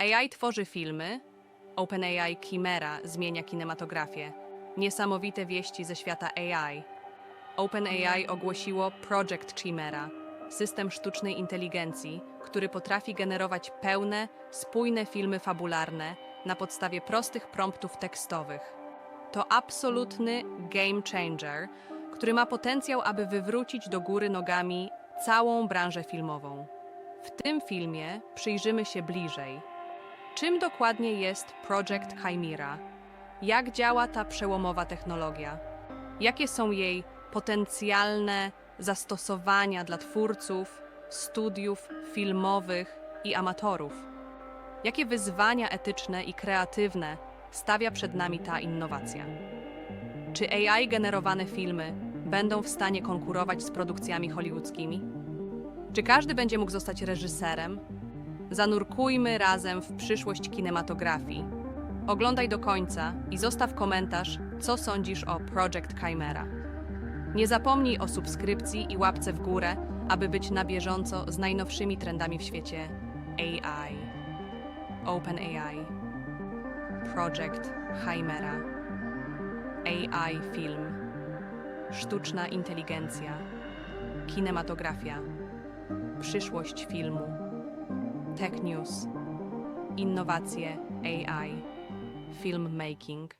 AI tworzy filmy, OpenAI Chimera zmienia kinematografię. Niesamowite wieści ze świata AI. OpenAI ogłosiło Project Chimera, system sztucznej inteligencji, który potrafi generować pełne, spójne filmy fabularne na podstawie prostych promptów tekstowych. To absolutny game changer, który ma potencjał, aby wywrócić do góry nogami całą branżę filmową. W tym filmie przyjrzymy się bliżej. Czym dokładnie jest Project Chimera? Jak działa ta przełomowa technologia? Jakie są jej potencjalne zastosowania dla twórców, studiów filmowych i amatorów? Jakie wyzwania etyczne i kreatywne stawia przed nami ta innowacja? Czy AI generowane filmy będą w stanie konkurować z produkcjami hollywoodzkimi? Czy każdy będzie mógł zostać reżyserem? Zanurkujmy razem w przyszłość kinematografii. Oglądaj do końca i zostaw komentarz, co sądzisz o Project Chimera. Nie zapomnij o subskrypcji i łapce w górę, aby być na bieżąco z najnowszymi trendami w świecie AI. OpenAI. Project Chimera. AI film. Sztuczna inteligencja. Kinematografia. Przyszłość filmu. Tech News. Innowacje AI. Filmmaking.